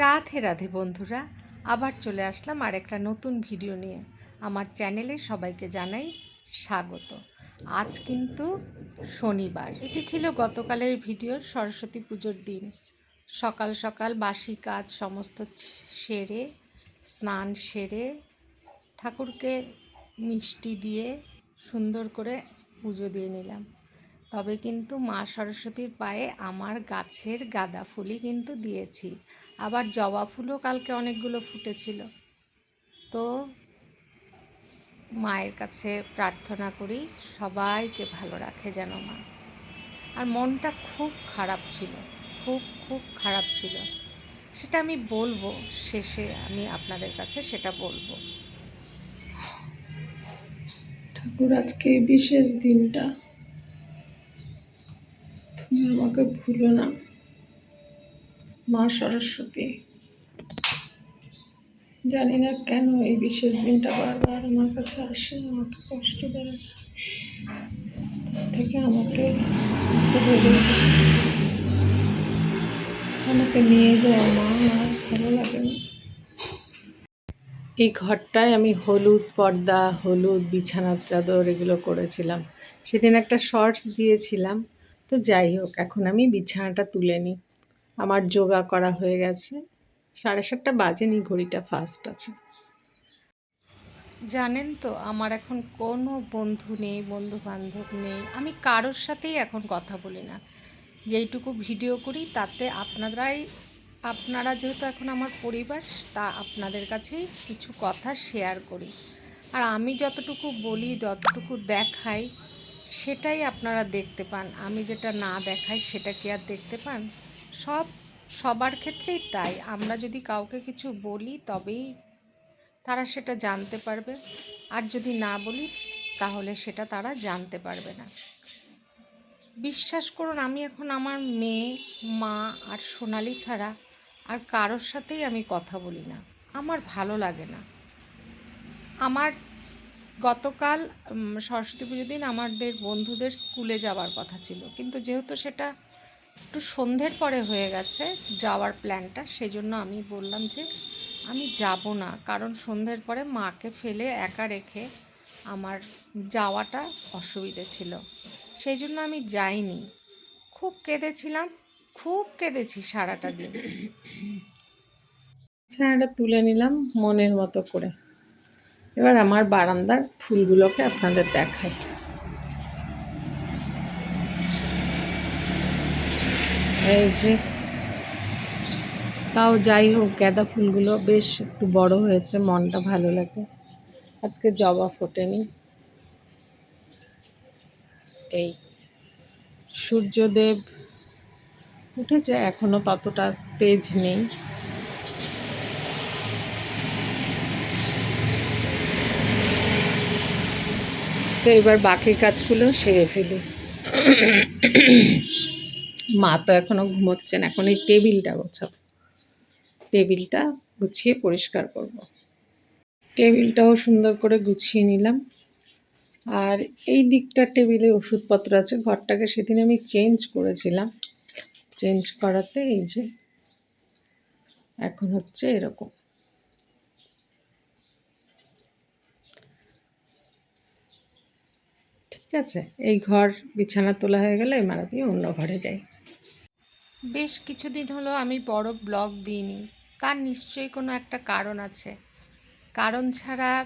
রাধে রাধে বন্ধুরা, আবার চলে আসলাম আর একটা নতুন ভিডিও নিয়ে। আমার চ্যানেলে সবাইকে জানাই স্বাগত। আজ কিন্তু শনিবার। এটি ছিল গতকালের ভিডিও সরস্বতী পুজোর দিন। সকাল সকাল বাসি কাজ সমস্ত সেরে, স্নান সেরে, ঠাকুরকে মিষ্টি দিয়ে সুন্দর করে পুজো দিয়ে নিলাম। তবে কিন্তু মা সরস্বতীর পায়ে আমার গাছের গাঁদা ফুলই কিন্তু দিয়েছি। আবার জবা ফুলও কালকে অনেকগুলো ফুটেছিল। তো মায়ের কাছে প্রার্থনা করি সবাইকে ভালো রাখে যেন মা। আর মনটা খুব খারাপ ছিল, খুব খুব খারাপ ছিল। সেটা আমি বলব, শেষে আমি আপনাদের কাছে সেটা বলব। ঠাকুর, আজকে বিশেষ দিনটা তুমি আমাকে ভুলো না। মা সরস্বতী। জানি না কেন এই বিশেষ দিনটা বারবার আমার কাছে আসে, আমাকে কষ্ট দেয়। থেকে আমাকে আমাকে নিয়ে যাও মা আমার ভালো লাগে না। এই ঘরটায় আমি হলুদ পর্দা, হলুদ বিছানার চাদর এগুলো করেছিলাম। সেদিন একটা শর্টস দিয়েছিলাম। তো যাই হোক, এখন আমি বিছানাটা তুলে নিই। আমার যোগা করা হয়ে গেছে। সাড়ে সাতটা বাজেনি, ঘড়িটা ফাস্ট আছে। জানেন তো, আমার এখন কোনো বন্ধু নেই বন্ধু বান্ধব নেই। আমি কারোর সাথেই এখন কথা বলি না। যেইটুকু ভিডিও করি, তাতে আপনারাই, আপনারা যেহেতু এখন আমার পরিবার, তা আপনাদের কাছেই কিছু কথা শেয়ার করি। আর আমি যতটুকু বলি, যতটুকু দেখাই, সেটাই আপনারা দেখতে পান। আমি যেটা না দেখাই, সেটা কি আর দেখতে পান? সব, সবার ক্ষেত্রেই তাই। আমরা যদি কাউকে কিছু বলি, তবেই তারা সেটা জানতে পারবে। আর যদি না বলি, তাহলে সেটা তারা জানতে পারবে না। বিশ্বাস করুন, আমি এখন আমার মেয়ে, মা আর সোনালি ছাড়া আর কারোর সাথেই আমি কথা বলি না। আমার ভালো লাগে না। আমার গতকাল সরস্বতী পুজোর দিন আমাদের বন্ধুদের স্কুলে যাওয়ার কথা ছিল। কিন্তু যেহেতু সেটা একটু সন্ধ্যের পরে হয়ে গেছে যাওয়ার প্ল্যানটা সেই জন্য আমি বললাম যে আমি যাব না। কারণ সন্ধ্যের পরে মাকে ফেলে একা রেখে আমার যাওয়াটা অসুবিধে ছিল। সেই জন্য আমি যাইনি। খুব কেঁদেছিলাম, খুব কেঁদেছি সারাটা দিন। বিছানাটা তুলে নিলাম মনের মতো করে। এবার আমার বারান্দার ফুলগুলোকে আপনাদের দেখাই। যে, তাও যাই হোক, গাঁদা ফুলগুলো বেশ একটু বড় হয়েছে, মনটা ভালো লাগে। আজকে জবা ফোটেনি। এই, সূর্যদেব উঠেছে, এখনও ততটা তেজ নেই। তো এবার বাকি কাজগুলো সেরে ফেলি। মা তো এখনও ঘুমোচ্ছেন, এখন এই টেবিলটা গোছাবো। টেবিলটা গুছিয়ে পরিষ্কার করব। টেবিলটাও সুন্দর করে গুছিয়ে নিলাম। আর এই দিকটা টেবিলে ওষুধপত্র আছে, ঘরটাকে সেদিন আমি চেঞ্জ করেছিলাম। চেঞ্জ করাতে এই যে, এখন হচ্ছে এরকম। ঠিক আছে, এই ঘর বিছানা তোলা হয়ে গেলে এবার আমি অন্য ঘরে যাই। বেশ কিছুদিন হলো আমি বড় ব্লগ দিইনি। তার নিশ্চয়ই কোনো একটা কারণ আছে। কারণ ছাড়া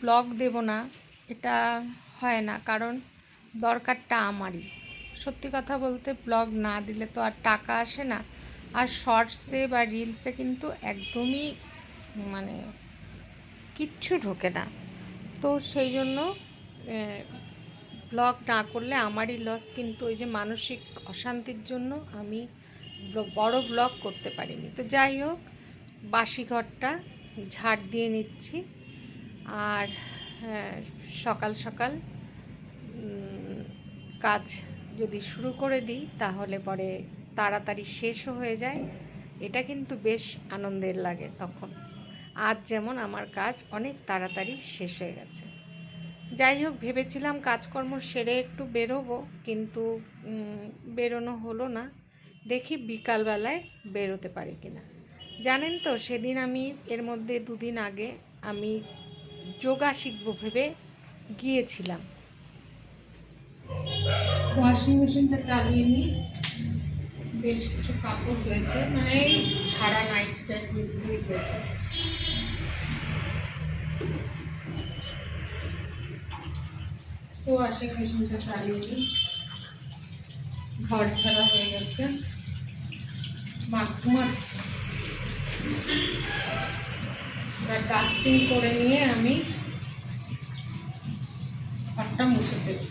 ব্লগ দেব না, এটা হয় না। কারণ দরকারটা আমারই। সত্যি কথা বলতে ব্লগ না দিলে তো আর টাকা আসে না। আর শর্টসে বা রিলসে কিন্তু একদমই মানে কিচ্ছু ঢোকে না। তো সেই জন্য ব্লগ না করলে আমারই লস কিন্তু ওই যে মানসিক অশান্তির জন্য আমি বড় ব্লগ করতে পারিনি। তো যাই হোক বাসি ঘরটা ঝাড় দিয়ে নিচ্ছি। আর হ্যাঁ, সকাল সকাল কাজ যদি শুরু করে দিই তাহলে পরে তাড়াতাড়ি শেষও হয়ে যায়। এটা কিন্তু বেশ আনন্দের লাগে তখন। আজ যেমন আমার কাজ অনেক তাড়াতাড়ি শেষ হয়ে গেছে। যাই হোক, ভেবেছিলাম কাজকর্ম সেরে একটু বেরোবো, কিন্তু বেরোনো হলো না। দেখি বিকালবেলায় বেরোতে পারি কিনা। জানেন তো, সেদিন আমি, এর মধ্যে দুদিন আগে আমি যোগা শিখব ভেবে গিয়েছিলাম। ওয়াশিং মেশিনটা চালিয়ে নিই। বেশ কিছু কাপড় হয়েছে মানে সারা নাইটটা যেগুলোই হয়েছে তো ওয়াশিং মেশিনটা চালিয়ে দিই ঘর ছাড়া হয়ে গেছে। মা এবার ডাস্টিং করে নিয়ে আমি ঘরটা মুছে দেবো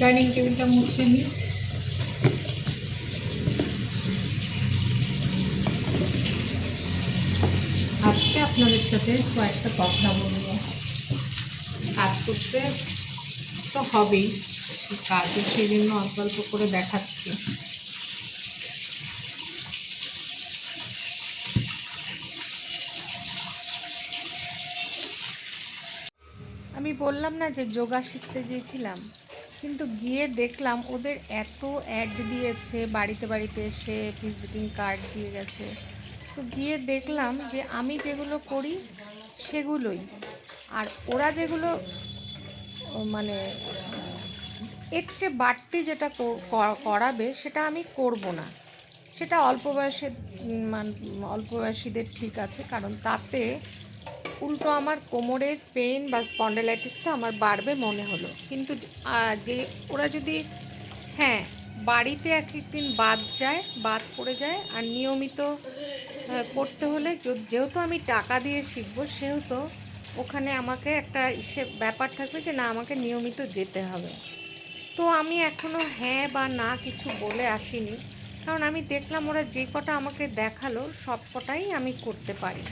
ডাইনিং টেবিলটা মুছে নিই আজকে আপনাদের সাথে কয়েকটা কথা বলব। কাজ করতে তো হবেই কাজও সেই জন্য অল্প অল্প করে দেখাচ্ছি। আমি বললাম না যে যোগা শিখতে গিয়েছিলাম। কিন্তু গিয়ে দেখলাম ওদের এত অ্যাড দিয়েছে, বাড়িতে বাড়িতে এসে ভিজিটিং কার্ড দিয়ে গেছে। তো গিয়ে দেখলাম যে আমি যেগুলো করি সেগুলোই। আর ওরা যেগুলো মানে এর চেয়ে বাড়তি যেটা কর- কর- করাবে সেটা আমি করব না। সেটা অল্প বয়সের অল্প বয়সীদের ঠিক আছে, কারণ তাতে উল্টো আমার কোমরের পেন বা স্পন্ডেলাইটিসটা আমার বাড়বে মনে হলো। কিন্তু যে ওরা যদি হ্যাঁ বাড়িতে এক একদিন বাদ যায়, বাদ পড়ে যায়, আর নিয়মিত করতে হলে যেহেতু আমি টাকা দিয়ে শিখব, সেহেতু ওখানে আমাকে একটা ইসে, ব্যাপার থাকবে যে না, আমাকে নিয়মিত যেতে হবে। তো আমি এখনও হ্যাঁ বা না কিছু বলে আসিনি, কারণ আমি দেখলাম ওরা যে কটা আমাকে দেখাল, সব কটাই আমি করতে পারি।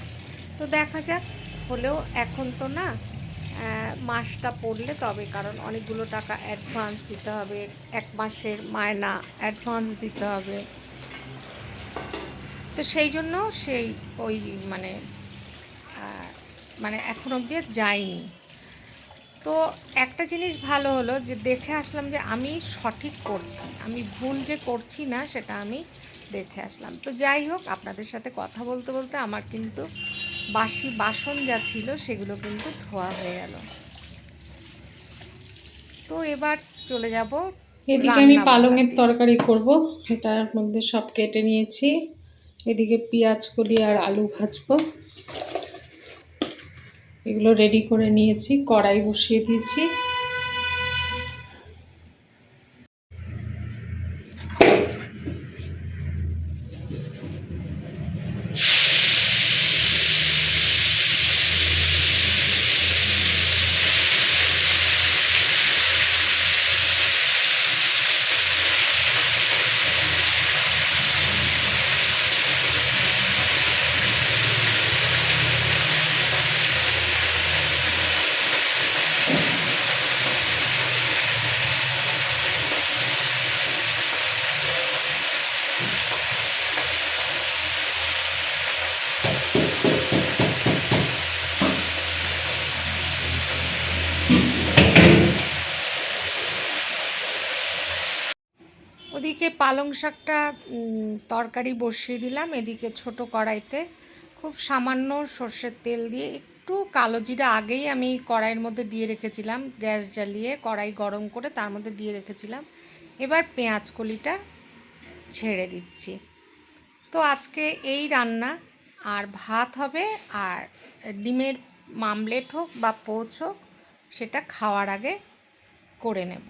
তো দেখা যাক হলেও এখন তো না মাসটা পড়লে তবে, কারণ অনেকগুলো টাকা অ্যাডভান্স দিতে হবে, এক মাসের মায়না অ্যাডভান্স দিতে হবে। তো সেই জন্য সেই ওই মানে মানে এখন অবধি যাইনি। তো একটা জিনিস ভালো হলো যে, দেখে আসলাম যে আমি সঠিক করছি, আমি ভুল যে করছি না, সেটা আমি দেখে আসলাম। তো যাই হোক, আপনাদের সাথে কথা বলতে বলতে আমার কিন্তু বাসি বাসন যা ছিল সেগুলো কিন্তু ধোয়া হয়ে গেল। তো এবার চলে যাব এদিকে আমি পালংয়ের তরকারি করব এটার মধ্যে সব কেটে নিয়েছি। এদিকে পেঁয়াজ কলি আর আলু ভাজবো। এগুলো রেডি করে নিয়েছি কড়াই বসিয়ে দিয়েছি। শাকটা তরকারি বসিয়ে দিলাম। এদিকে ছোট কড়াইতে খুব সামান্য সর্ষের তেল দিয়ে একটু কালো জিরা আগেই আমি কড়াইয়ের মধ্যে দিয়ে রেখেছিলাম। গ্যাস জ্বালিয়ে কড়াই গরম করে তার মধ্যে দিয়ে রেখেছিলাম। এবার পেঁয়াজ কলিটা ছেড়ে দিচ্ছি। তো আজকে এই রান্না, আর ভাত হবে, আর ডিমের মামলেট হোক বা পোচ হোক, সেটা খাওয়ার আগে করে নেব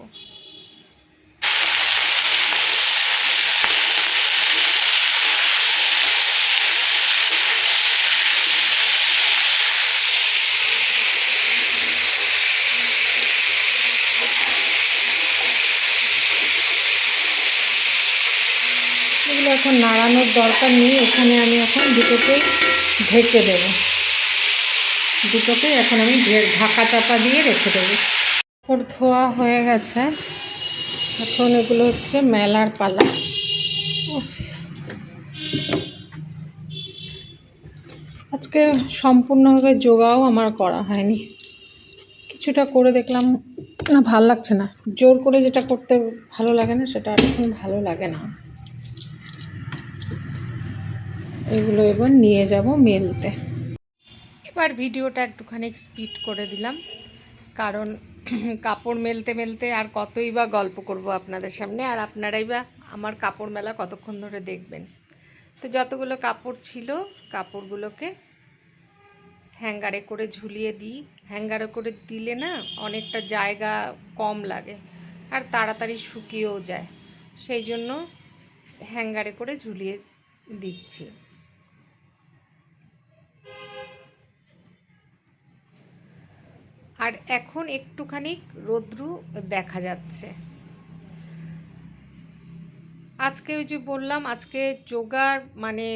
এগুলো এখন নাড়ানোর দরকার নেই, এখানে আমি এখন দুটোকেই ঢেকে দেব। দুটোকেই এখন আমি ঢাকা চাপা দিয়ে রেখে দেবো। ওর ধোয়া হয়ে গেছে। এখন এগুলো হচ্ছে মেলার পালা। আজকে সম্পূর্ণভাবে যোগাও আমার করা হয়নি। কিছুটা করে দেখলাম, না, ভালো লাগছে না। জোর করে যেটা করতে ভালো লাগে না, সেটা আর এখন ভালো লাগে না। এগুলো এবার নিয়ে যাব মেলতে। এবার ভিডিওটা একটুখানি স্পিড করে দিলাম। কারণ কাপড় মেলতে মেলতে আর কতই বা গল্প করব আপনাদের সামনে, আর আপনারাই বা আমার কাপড় মেলা কতক্ষণ ধরে দেখবেন। তো যতগুলো কাপড় ছিল, কাপড়গুলোকে হ্যাঙ্গারে করে ঝুলিয়ে দিই। হ্যাঙ্গারে করে দিলে না অনেকটা জায়গা কম লাগে আর তাড়াতাড়ি শুকিয়েও যায়। সেই জন্য হ্যাঙ্গারে করে ঝুলিয়ে দিচ্ছি। আর এখন একটুখানি রোদ্রু দেখা যাচ্ছে। আজকে ওই যে বললাম, আজকে যোগার মানে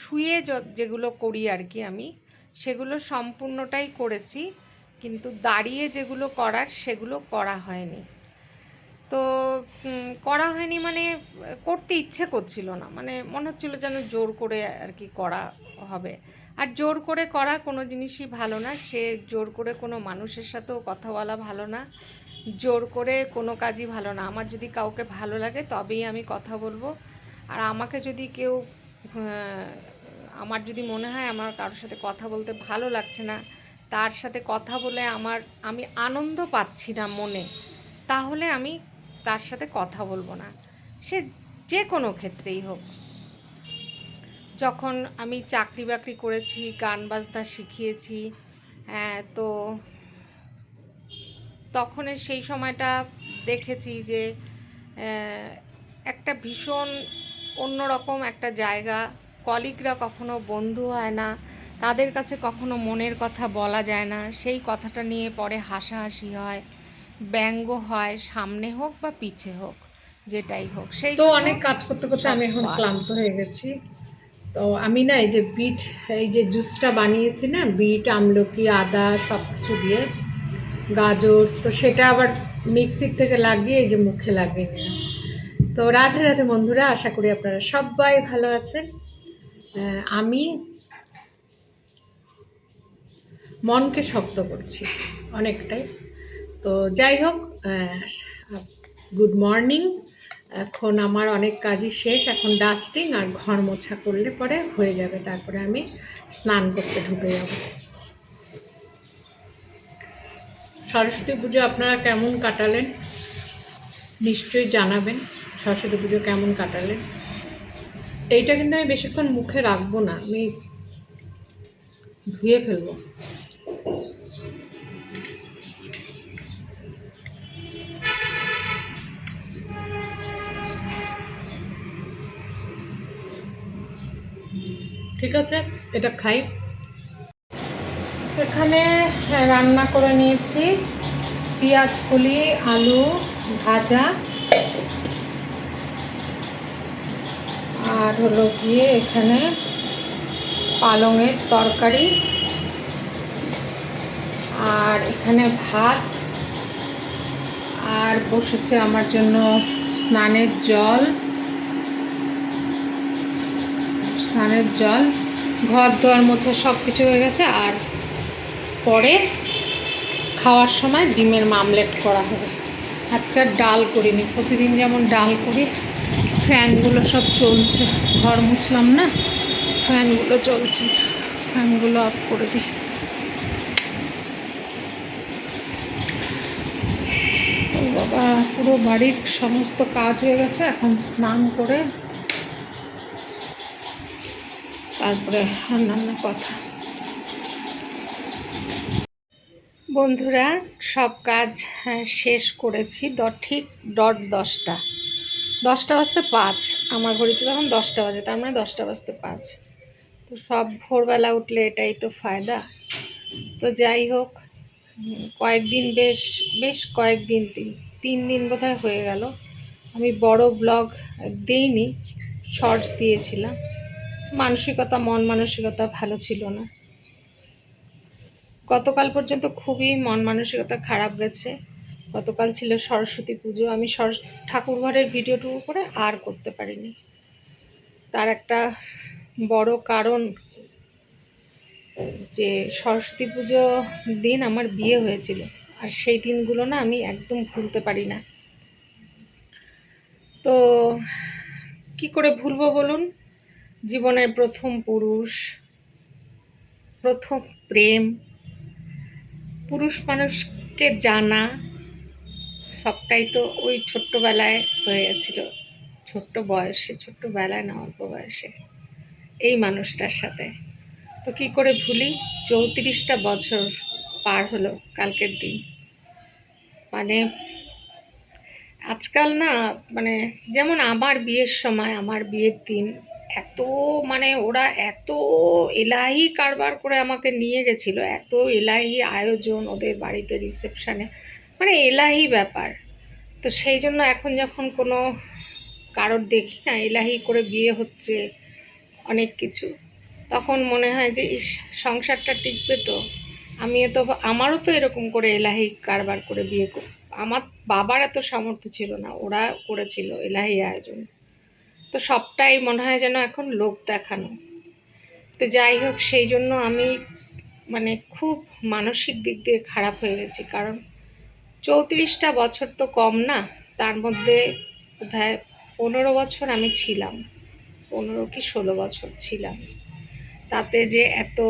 শুয়ে যেগুলো করি আর কি আমি, সেগুলো সম্পূর্ণটাই করেছি, কিন্তু দাঁড়িয়ে যেগুলো করার সেগুলো করা হয়নি। তো করা হয়নি মানে করতে ইচ্ছে করছিল না মানে মনে হচ্ছিল যেন জোর করে আর কি করা হবে। আর জোর করে করা কোনো জিনিসই ভালো না। সে জোর করে কোনো মানুষের সাথেও কথা বলা ভালো না। জোর করে কোনো কাজই ভালো না। আমার যদি কাউকে ভালো লাগে তবেই আমি কথা বলব। আর আমাকে যদি কেউ আমার যদি মনে হয় আমার কারোর সাথে কথা বলতে ভালো লাগছে না, তার সাথে কথা বলে আমার, আমি আনন্দ পাচ্ছি না মনে, তাহলে আমি তার সাথে কথা বলব না। সে যে কোনো ক্ষেত্রেই হোক। যখন আমি চাকরি বাকরি করেছি গান বাজনা শিখিয়েছি হ্যাঁ, তো তখন সেই সময়টা দেখেছি যে একটা ভীষণ অন্যরকম একটা জায়গা। কলিগরা কখনো বন্ধু হয় না তাদের কাছে কখনো মনের কথা বলা যায় না। সেই কথাটা নিয়ে পরে হাসাহাসি হয় ব্যঙ্গ হয় সামনে হোক বা পিছে হোক যেটাই হোক। সেই তো অনেক কাজ করতে করতে আমি এখন ক্লান্ত হয়ে গেছি। তো আমি না এই যে বিট, এই যে জুসটা বানিয়েছি না, বিট, আমলকি, আদা সব কিছু দিয়ে, গাজর, তো সেটা আবার মিক্সির থেকে লাগিয়ে এই যে মুখে লাগিয়ে নিলাম। তো রাধে রাধে বন্ধুরা, আশা করি আপনারা সবাই ভালো আছেন। আমি মনকে শক্ত করছি অনেকটাই। তো যাই হোক গুড মর্নিং। এখন আমার অনেক কাজই শেষ, এখন ডাস্টিং আর ঘর মোছা করলে পরে হয়ে যাবে, তারপরে আমি স্নান করতে ঢুকে যাব। সরস্বতী পুজো আপনারা কেমন কাটালেন? নিশ্চয়ই জানাবেন, সরস্বতী পুজো কেমন কাটালেন? এইটা কিন্তু আমি বেশিক্ষণ মুখে রাখব না, আমি ধুয়ে ফেলব। ঠিক আছে? এটা খাই। এখানে রান্না করে নিয়েছি। পেঁয়াজ কলি আলু ভাজা। আর হলো গিয়ে এখানে পালংয়ের তরকারি। আর এখানে ভাত। আর বসেছে আমার জন্য স্নানের জল। স্নানের জল, ঘর দোয়ার মোছা সব কিছু হয়ে গেছে আর পরে খাওয়ার সময় ডিমের মামলেট করা হবে। আজকে আর ডাল করিনি, প্রতিদিন যেমন ডাল করি, ফ্যানগুলো সব চলছে। ঘর মুছলাম না, ফ্যানগুলো চলছে। ফ্যানগুলো অফ করে দিই। বাবা, পুরো বাড়ির সমস্ত কাজ হয়ে গেছে, এখন স্নান করে তারপরে অন্যান্য কথা। বন্ধুরা সব কাজ হ্যাঁ, শেষ করেছি দ ঠিক ডট দশটা। দশটা বাজতে পাঁচ। আমার ঘড়িতে তখন দশটা বাজে তার মানে দশটা বাজতে পাঁচ। তো সব ভোরবেলা উঠলে এটাই তো ফায়দা। তো যাই হোক কয়েকদিন বেশ বেশ কয়েকদিন তিন তিন দিন বোধহয় হয়ে গেল। আমি বড় ব্লগ দেইনি শর্টস দিয়েছিলাম। মানসিকতা, মন মানসিকতা ভালো ছিল না। গতকাল পর্যন্ত খুবই মন মানসিকতা খারাপ গেছে। গতকাল ছিল সরস্বতী পুজো। আমি সরস ঠাকুর ঘরের ভিডিওটুকু করে আর করতে পারিনি। তার একটা বড় কারণ যে সরস্বতী পুজো দিন আমার বিয়ে হয়েছিল। আর সেই দিনগুলো না আমি একদম ভুলতে পারি না। তো কি করে ভুলবো বলুন? জীবনের প্রথম পুরুষ, প্রথম প্রেম, পুরুষ মানুষকে জানা সবটাই তো ওই ছোট্টবেলায় হয়ে গেছিল। ছোট্ট বয়সে, ছোট্টবেলায় না অল্প বয়সে এই মানুষটার সাথে। তো কি করে ভুলি? চৌত্রিশটা বছর পার হলো কালকের দিন। মানে আজকাল না মানে যেমন আমার বিয়ের সময়, আমার বিয়ের দিন এত মানে ওরা এত এলাহি কারবার করে আমাকে নিয়ে গেছিল, এত এলাহি আয়োজন ওদের বাড়িতে রিসেপশানে মানে এলাহি ব্যাপার। তো সেই জন্য এখন যখন কোনো কারোর দেখি না, এলাহি করে বিয়ে হচ্ছে, অনেক কিছু, তখন মনে হয় যে, ইস, সংসারটা টিকবে তো? আমিও তো, আমারও তো এরকম করে এলাহি কারবার করে বিয়ে আমার বাবার এত সামর্থ্য ছিল না, ওরা করেছিল এলাহি আয়োজন। তো সবটাই মনে হয় যেন এখন লোক দেখানো। তো যাই হোক, সেই জন্য আমি মানে খুব মানসিক দিক দিয়ে খারাপ হয়ে গেছি। কারণ চৌত্রিশটা বছর তো কম না, তার মধ্যে বোধহয় পনেরো বছর আমি ছিলাম। পনেরো কি ষোলো বছর ছিলাম। তাতে যে এত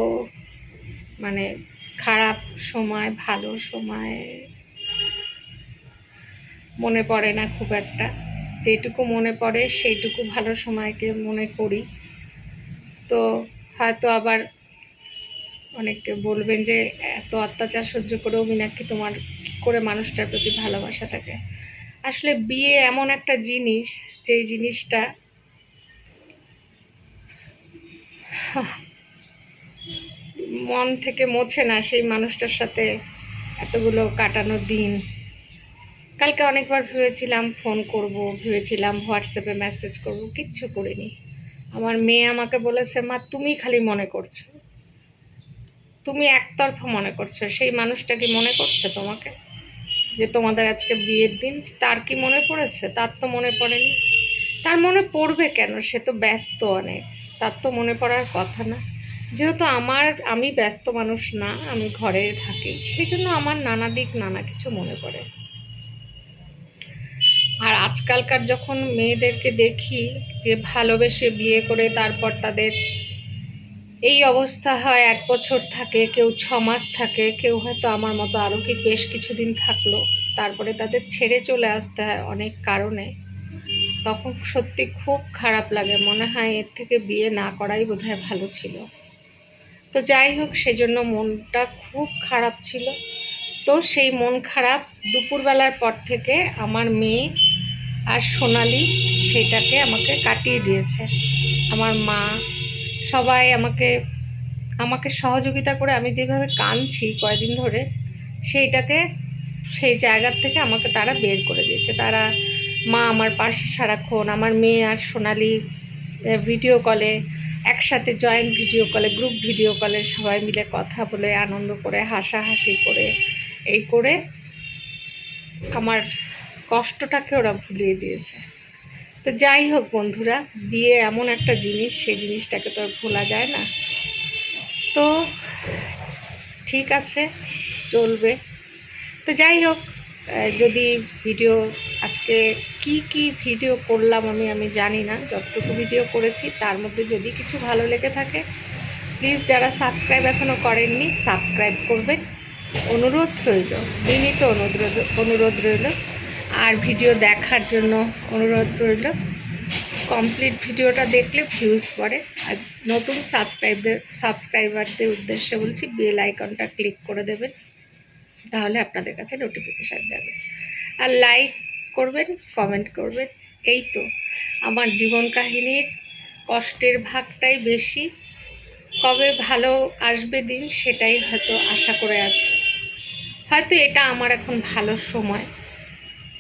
মানে খারাপ সময়, ভালো সময় মনে পড়ে না খুব একটা। যেটুকু মনে পড়ে, সেইটুকু ভালো সময়কে মনে করি। তো হয়তো আবার অনেকে বলবেন যে, এত অত্যাচার সহ্য করেও মীনাক্ষী, তোমার কী করে মানুষটার প্রতি ভালোবাসা থাকে? আসলে বিয়ে এমন একটা জিনিস, যেই জিনিসটা মন থেকে মোছে না সেই মানুষটার সাথে এতগুলো কাটানো দিন। কালকে অনেকবার ভেবেছিলাম ফোন করব, ভেবেছিলাম হোয়াটসঅ্যাপে মেসেজ করব, কিচ্ছু করিনি। আমার মেয়ে আমাকে বলেছে, মা, তুমি খালি মনে করছ। তুমি একতরফা মনে করছ। সেই মানুষটা কি মনে করছে তোমাকে? যে তোমাদের আজকে বিয়ের দিন, তার কি মনে পড়েছে? তার তো মনে পড়েনি। তার মনে পড়বে কেন? সে তো ব্যস্ত অনেক। তার তো মনে পড়ার কথা না। যেহেতু আমার, আমি ব্যস্ত মানুষ না, আমি ঘরে থাকি সেই জন্য আমার নানা দিক নানা কিছু মনে পড়ে। আর আজকালকার যখন মেয়েদেরকে দেখি যে ভালোবেসে বিয়ে করে তারপর তাদের এই অবস্থা হয়, এক বছর থাকে, কেউ ছ মাস থাকে, কেউ হয়তো আমার মতো আরও কি বেশ কিছুদিন থাকল, তারপরে তাদের ছেড়ে চলে আসতে হয় অনেক কারণে, তখন সত্যি খুব খারাপ লাগে, মনে হয় এর থেকে বিয়ে না করাই বোধহয় ভালো ছিল। তো যাই হোক, সেজন্য মনটা খুব খারাপ ছিল। তো সেই মন খারাপ দুপুরবেলার পর থেকে আমার মেয়ে আর সোনালি সেটাকে আমাকে কাটিয়ে দিয়েছে। আমার মা সবাই আমাকে আমাকে সহযোগিতা করে আমি যেভাবে কাঁদছি কয়দিন ধরে, সেইটাকে সেই জায়গার থেকে আমাকে তারা বের করে দিয়েছে। তারা মা আমার পাশে সারাক্ষণ, আমার মেয়ে আর সোনালি ভিডিও কলে, একসাথে জয়েন্ট ভিডিও কলে গ্রুপ ভিডিও কলে সবাই মিলে কথা বলে, আনন্দ করে, হাসাহাসি করে এই করে আমার কষ্টটাকে ওরা ভুলিয়ে দিয়েছে। তো যাই হোক বন্ধুরা, বিয়ে এমন একটা জিনিস, সেই জিনিসটাকে তো আর ভোলা যায় না। তো ঠিক আছে, চলবে। তো যাই হোক যদি ভিডিও আজকে কি কি ভিডিও করলাম আমি আমি জানি না। যতটুকু ভিডিও করেছি, তার মধ্যে যদি কিছু ভালো লেগে থাকে প্লিজ যারা সাবস্ক্রাইব এখনও করেননি সাবস্ক্রাইব করবেন। অনুরোধ রইল, বিনীত অনুরোধ অনুরোধ রইল। আর ভিডিও দেখার জন্য অনুরোধ রইল। কমপ্লিট ভিডিওটা দেখলে ভিউজ পড়ে। আর নতুন সাবস্ক্রাইবদের সাবস্ক্রাইবারদের উদ্দেশ্যে বলছি, বেল আইকনটা ক্লিক করে দেবেন। তাহলে আপনাদের কাছে নোটিফিকেশান যাবে। আর লাইক করবেন কমেন্ট করবেন, এই তো। আমার জীবন কাহিনীর কষ্টের ভাগটাই বেশি। কবে ভালো আসবে দিন সেটাই হয়তো আশা করে আছি। হয়তো এটা আমার এখন ভালো সময়।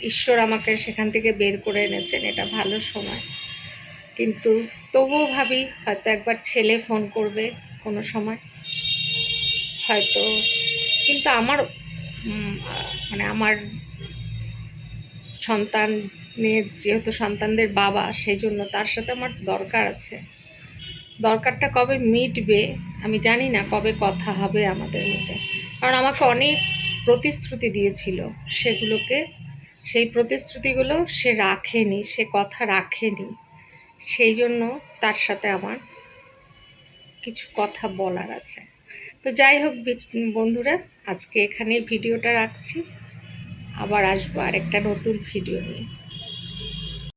ঈশ্বর আমাকে সেখান থেকে বের করে এনেছেন, এটা ভালো সময়। কিন্তু তবুও ভাবি, হয়তো একবার ছেলে ফোন করবে কোনো সময়। হয়তো, কিন্তু আমার মানে আমার সন্তানের, যেহেতু সন্তানদের বাবা সেই জন্য তার সাথে আমার দরকার আছে। দরকারটা কবে মিটবে আমি জানি না কবে কথা হবে আমাদের মধ্যে। কারণ আমাকে অনেক প্রতিশ্রুতি দিয়েছিল সেগুলোকে, সেই প্রতিশ্রুতিগুলো সে রাখেনি, সে কথা রাখেনি। সেই জন্য তার সাথে আমার কিছু কথা বলার আছে। তো যাই হোক বন্ধুরা, আজকে এখানে ভিডিওটা রাখছি। আবার আসব আর একটা নতুন ভিডিও নিয়ে।